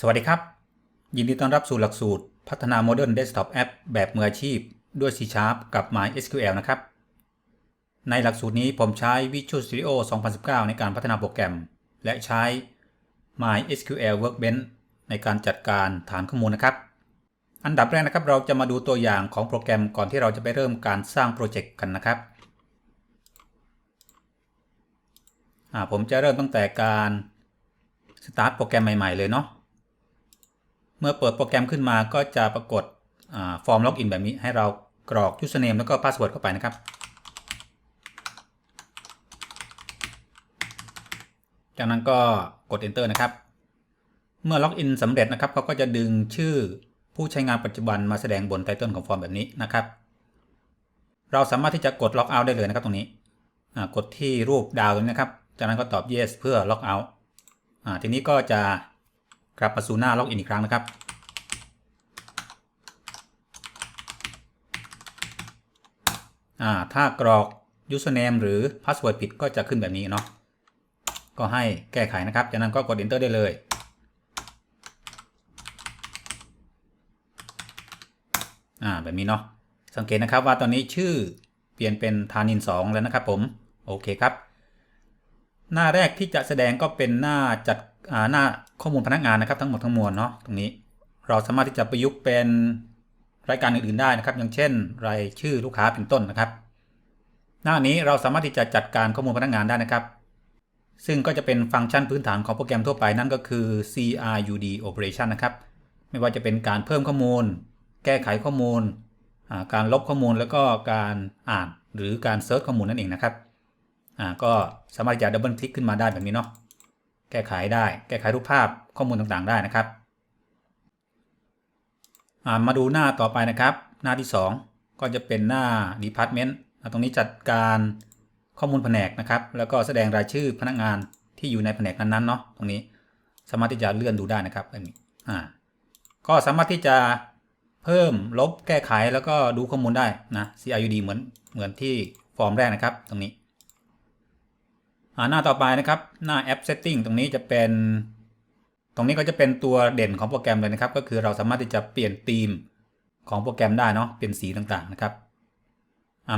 สวัสดีครับ ยินดีต้อนรับสู่หลักสูตร พัฒนา Modern Desktop App แบบมืออาชีพ ด้วย C Sharp กับ MySQL นะครับ ในหลักสูตรนี้ผมใช้ Visual Studio 2019 ในการพัฒนาโปรแกรม และใช้ MySQL Workbench ในการจัดการฐานข้อมูลนะครับ อันดับแรกนะครับ เราจะมาดูตัวอย่างของโปรแกรมก่อนที่เราจะไปเริ่มการสร้างโปรเจกต์กันนะครับผมจะเริ่มตั้งแต่การสตาร์ทโปรแกรมใหม่ ๆ เลยเนาะ เมื่อเปิดโปรแกรมขึ้นมาก็จะปรากฏฟอร์มล็อกอินแบบนี้ให้เรากรอก username แล้วก็ password เข้าไปนะครับ จากนั้นก็กด enter นะครับ เมื่อล็อกอินสำเร็จนะครับเขาก็จะดึงชื่อผู้ใช้งานปัจจุบันมาแสดงบนไตเติลของฟอร์มแบบนี้นะครับ เราสามารถที่จะกด log out ได้เลยนะครับตรงนี้ กดที่รูปดาวตรงนี้นะครับ จากนั้นก็ตอบ yes เพื่อ log out ทีนี้ก็จะ กลับมาสู่หน้าล็อกอินอีกครั้งนะครับ ถ้ากรอก username หรือ password ผิดก็จะขึ้นแบบนี้เนาะ ก็ให้แก้ไขนะครับ จากนั้นก็กด enter ได้เลยอ่าแบบนี้เนาะ สังเกตนะครับว่าตอนนี้ชื่อเปลี่ยนเป็นธานิน 2 แล้วนะครับผม โอเคครับ หน้าแรกที่จะแสดงก็เป็นหน้าจัด หน้าข้อมูลพนักงานนะครับ ทั้งหมดทั้งมวลเนาะตรงนี้ เราสามารถที่จะประยุกต์เป็นรายการอื่นๆได้นะครับ อย่างเช่น รายชื่อลูกค้าเป็นต้นนะครับ หน้านี้เราสามารถที่จะจัดการข้อมูลพนักงานได้นะครับ ซึ่งก็จะเป็นฟังก์ชันพื้นฐานของโปรแกรมทั่วไปนั่นก็คือ CRUD operation นะครับ ไม่ว่าจะเป็นการเพิ่มข้อมูล แก้ไขข้อมูล การลบข้อมูลแล้วก็การอ่านหรือการเซิร์ชข้อมูลนั่นเองนะครับก็สามารถจะดับเบิลคลิกขึ้นมาได้แบบนี้เนาะ แก้ไขได้ แก้ไขรูปภาพข้อมูลต่างๆได้นะครับ มาดูหน้าต่อไปนะครับ หน้าที่ 2 ก็จะเป็นหน้า Department ตรงนี้จัดการข้อมูลแผนกนะครับ แล้วก็แสดงรายชื่อพนักงานที่อยู่ในแผนกนั้นๆเนาะตรงนี้สามารถที่จะเลื่อนดูได้นะครับแบบนี้อ่าก็สามารถที่จะเพิ่มลบแก้ไขแล้วก็ดูข้อมูลได้นะ CRUD เหมือนเหมือนที่ฟอร์มแรกนะครับ ตรงนี้ หน้าต่อไปนะครับหน้าแอป Setting ตรงนี้จะเป็น ตรงนี้ก็จะเป็นตัวเด่นของโปรแกรมเลยนะครับ ก็คือเราสามารถที่จะเปลี่ยนธีมของโปรแกรมได้เนาะเปลี่ยนสีต่างๆนะครับ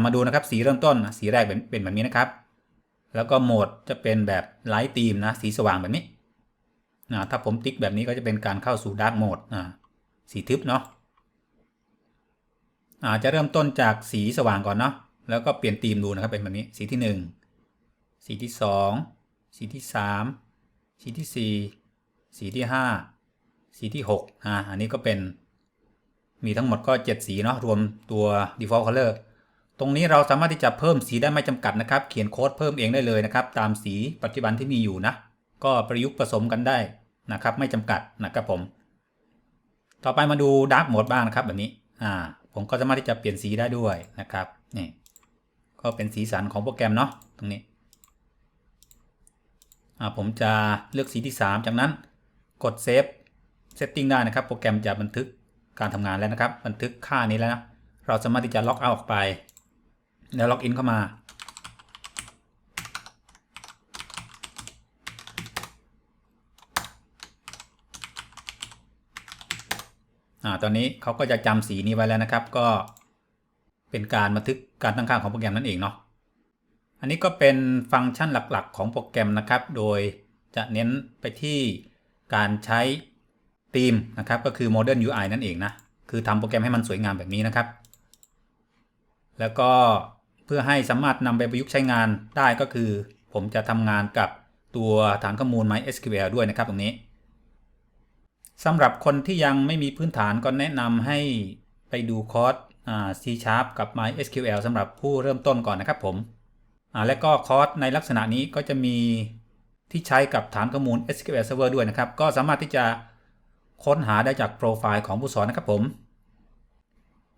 มาดูนะครับสีเริ่มต้นสีแรกเป็นแบบนี้นะครับ แล้วก็โหมดจะเป็นแบบไลท์ธีมนะสีสว่างแบบนี้นะถ้าผมติ๊กแบบนี้ก็จะเป็นการเข้าสู่ดาร์กโหมดนะสีทึบเนาะอาจจะเริ่มต้นจากสีสว่างก่อนเนาะแล้วก็เปลี่ยนธีมดูนะครับเป็นแบบนี้สีที่ 1 สีที่2สีที่3สีที่4สีที่5สีที่6อ่าอันนี้ก็เป็น มีทั้งหมดก็7สีเนาะรวมตัว default color ตรงนี้เราสามารถที่จะเพิ่มสีได้ไม่จำกัดนะครับ เขียนโค้ดเพิ่มเองได้เลยนะครับ ตามสีปัจจุบันที่มีอยู่นะ ก็ประยุกต์ผสมกันได้นะครับ ไม่จำกัดนะครับผม ต่อไปมาดู dark mode บ้างนะครับแบบนี้อ่าผมก็สามารถที่จะเปลี่ยนสีได้ด้วยนะครับนี่ก็เป็นสีสันของโปรแกรมเนาะตรงนี้ ผมจะเลือกสีที่ 3 จากนั้นกดเซฟเซตติ้งได้นะครับ โปรแกรมจะบันทึกการทำงานแล้วนะครับ บันทึกค่านี้แล้วนะ เราสามารถที่จะล็อกเอาออกไป แล้วล็อกอินเข้ามาอ่าตอนนี้เขาก็จะจำสีนี้ไว้แล้วนะครับ ก็เป็นการบันทึกการตั้งค่าของโปรแกรมนั่นเองเนาะ อันนี้ก็เป็นฟังก์ชันหลักๆ ของโปรแกรมนะครับ โดยจะเน้นไปที่การใช้ธีมนะครับ ก็คือ Modern UI นั่นเองนะ คือทำโปรแกรมให้มันสวยงามแบบนี้นะครับ แล้วก็เพื่อให้สามารถนำไปประยุกต์ใช้งานได้ก็คือ ผมจะทำงานกับตัวฐานข้อมูล MySQL ด้วยนะครับตรงนี้สำหรับคนที่ยังไม่มีพื้นฐานก็แนะนำให้ไปดูคอร์ส C Sharp กับ MySQL สำหรับผู้เริ่มต้นก่อนนะครับผม และก็คอร์สในลักษณะนี้ก็จะมีที่ใช้กับฐานข้อมูล SQL Server ด้วยนะครับ ก็สามารถที่จะค้นหาได้จากโปรไฟล์ของผู้สอนนะครับผม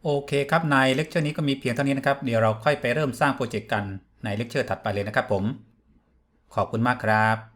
โอเคครับในเลคเชอร์นี้ก็มีเพียงเท่านี้นะครับ เดี๋ยวเราค่อยไปเริ่มสร้างโปรเจกต์กันในเลคเชอร์ถัดไปเลยนะครับผม ขอบคุณมากครับ